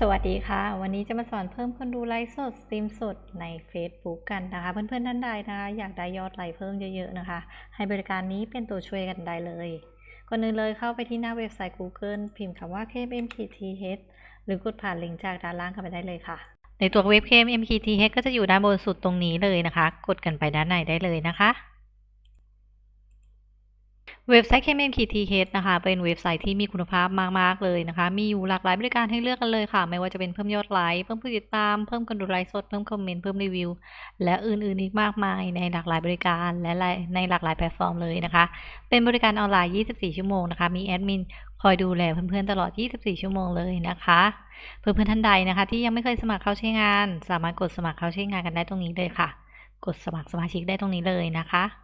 สวัสดีค่ะ วันนี้จะมาสอนเพิ่มคนดูไลฟ์สดสตรีมสดใน Facebook กันนะคะ เพื่อนๆท่านใดนะคะอยากได้ยอดไลค์เพิ่มเยอะๆนะคะ ให้บริการนี้เป็นตัวช่วยกันได้เลยก่อนอื่นเลยเข้าไปที่หน้าเว็บไซต์ Google พิมพ์คำว่า KMMTTH หรือกดผ่านลิงก์จากด้านล่างเข้าไปได้เลยค่ะ ในตัวเว็บ KMMTTH ก็จะอยู่ด้านบนสุดตรงนี้เลยนะคะ กดกันไปด้านในได้เลยนะคะ เว็บไซต์ KMMTTH นะคะ เป็นเว็บไซต์ที่มีคุณภาพมาก ๆ เลยนะคะ มีอยู่หลากหลายบริการให้เลือกกันเลยค่ะ ไม่ว่าจะเป็นเพิ่มยอดไลค์ เพิ่มผู้ติดตาม เพิ่มคนดูไลฟ์สด เพิ่มคอมเมนต์ เพิ่มรีวิว และอื่น ๆ อีกมากมายในหลากหลายบริการและในหลากหลายแพลตฟอร์มเลยนะคะ เป็นบริการออนไลน์ 24 ชั่วโมงนะคะ มีแอดมินคอยดูแลเพื่อน ๆ ตลอด 24 ชั่วโมงเลยนะคะ เพื่อน ๆ ท่านใดนะคะ ที่ยังไม่เคยสมัครเข้าใช้งาน สามารถกดสมัครเข้าใช้งานกันได้ตรงนี้เลยค่ะ กดสมัครสมาชิกได้ตรงนี้เลยนะคะ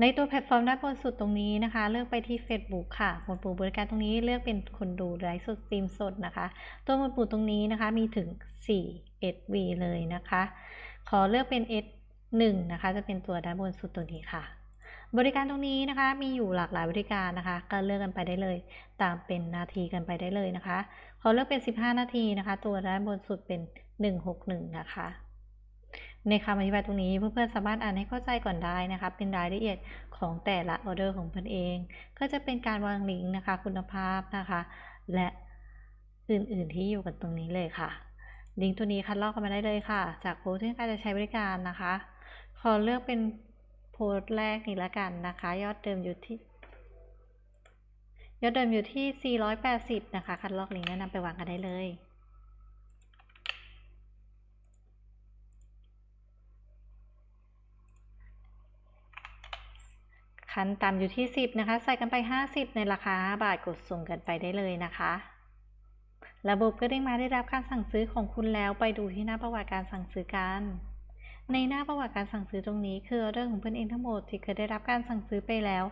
ในตัวแพลตฟอร์มด้านบนสุดตรงนี้นะคะ เลือกไปที่ Facebook ค่ะ หมวดหมู่บริการตรงนี้เลือกเป็นคนดูไลฟ์สดสตรีมสดนะคะ ตัวหมวดหมู่ตรงนี้นะคะมีถึง 4 SV เลยนะคะ ขอเลือกเป็น S1 นะคะ จะเป็นตัวด้านบนสุดตรงนี้ค่ะ บริการตรงนี้นะคะมีอยู่หลากหลายบริการนะคะ ก็เลือกกันไปได้เลย ตามเป็นนาทีกันไปได้เลยนะคะ ขอเลือกเป็น 15 นาทีนะคะ ตัวด้านบนสุดเป็น 161 นะคะ ในคำอธิบายตรงนี้เพื่อนๆสามารถอ่านให้เข้าใจก่อนได้นะคะ เป็นรายละเอียดของแต่ละออเดอร์ของเพื่อนเอง ก็จะเป็นการวางลิงก์นะคะ คุณภาพนะคะ และอื่นๆที่อยู่กันตรงนี้เลยค่ะ ลิงก์ตัวนี้คัดลอกกันมาได้เลยค่ะ จากโพสต์ที่การจะใช้บริการนะคะ ขอเลือกเป็นโพสต์แรกนี้ละกันนะคะ ยอดเดิมอยู่ที่ยอดเดิมอยู่ที่ 480 นะคะ คัดลอกลิงก์แนะนำไปวางกันได้เลย คันต่ำอยู่ที่ 10 นะคะ ใส่กันไป 50 ในราคา 5 บาทกดส่งกันไปได้เลยนะคะ ระบบก็ได้มาได้รับการสั่งซื้อของคุณแล้วไปดูที่หน้าประวัติการสั่งซื้อกัน ในหน้าประวัติการสั่งซื้อตรงนี้ คือออเดอร์ของเพื่อนเองทั้งหมดที่เคยได้รับการสั่งซื้อไปแล้ว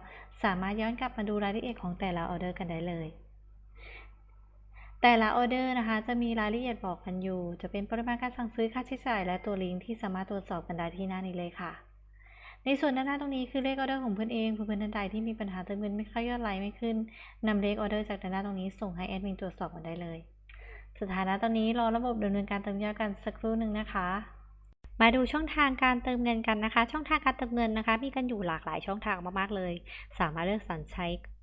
สามารถย้อนกลับมาดูรายละเอียดของแต่ละออเดอร์กันได้เลยแต่ละออเดอร์นะคะจะมีรายละเอียดบอกกันอยู่ จะเป็นปริมาณการสั่งซื้อค่าใช้จ่ายและตัวลิงก์ที่สามารถตรวจสอบกันได้ที่หน้านี้เลยค่ะ ในส่วนด้านหน้าตรงนี้คือเลขออเดอร์ของเพื่อนเองเพื่อนๆท่านใดที่มีปัญหาเติมเงินไม่เข้ายอดไลค์ไม่ขึ้นนำเลขออเดอร์จากด้านหน้าตรงนี้ส่งให้แอดมินตรวจสอบกันได้เลยสถานะตอนนี้รอระบบดำเนินการเติมยอดกันสักครู่หนึ่งนะคะ มาดูช่องทางการเติมเงินกันนะคะ ช่องทางการเติมเงินนะคะ มีกันอยู่หลากหลายช่องทางมากๆเลย สามารถเลือกสรรใช้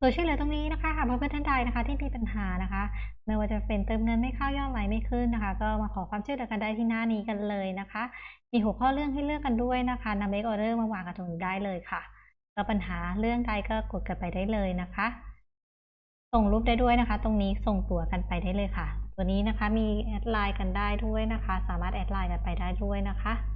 ตัวช่วยเหลือตรงนี้นะคะหากเพื่อนๆท่านใดนะคะ ที่มีปัญหานะคะ ไม่ว่าจะเป็นเติมเงินไม่เข้ายอดไหลไม่ขึ้นนะคะ ก็มาขอความช่วยเหลือกันได้ที่หน้านี้กันเลยนะคะ มีหัวข้อเรื่องให้เลือกกันด้วยนะคะนำเลขออเดอร์มาวางกันตรงนี้ได้เลยค่ะก็ปัญหาเรื่องใดก็กดกันไปได้เลยนะคะ ส่งรูปได้ด้วยนะคะ ตรงนี้ส่งตัวกันไปได้เลยค่ะ ตัวนี้นะคะมีแอดไลน์กันได้ด้วยนะคะ สามารถแอดไลน์กันไปได้ด้วยนะคะ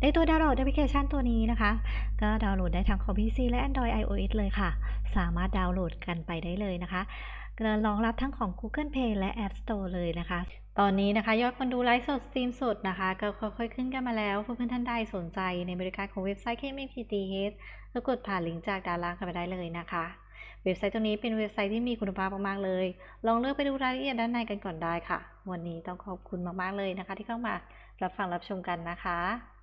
ในตัวดาวน์โหลดแอปพลิเคชันตัวนี้นะคะ ก็ดาวน์โหลดได้ทั้งคอม PC และ Android iOS เลยค่ะ สามารถดาวน์โหลดกันไปได้เลยนะคะรองรับทั้งของ Google Play และ App Store เลยนะคะ ตอนนี้นะคะ ยอดคนดูไลฟ์สดสตรีมสดนะคะ ก็ค่อยๆขึ้นกันมาแล้วเพื่อนๆท่านใดสนใจในบริการของเว็บไซต์ KMPTH ก็กดผ่านลิงก์จากด้านล่างกันไปได้เลยนะคะ เว็บไซต์ตรงนี้เป็นเว็บไซต์ที่มีคุณภาพมากๆเลย ลองเลือกไปดูรายละเอียดด้านในกันก่อนได้ค่ะ วันนี้ต้องขอบคุณมากๆเลยนะคะ ที่เข้ามารับฟังรับชมกันนะคะ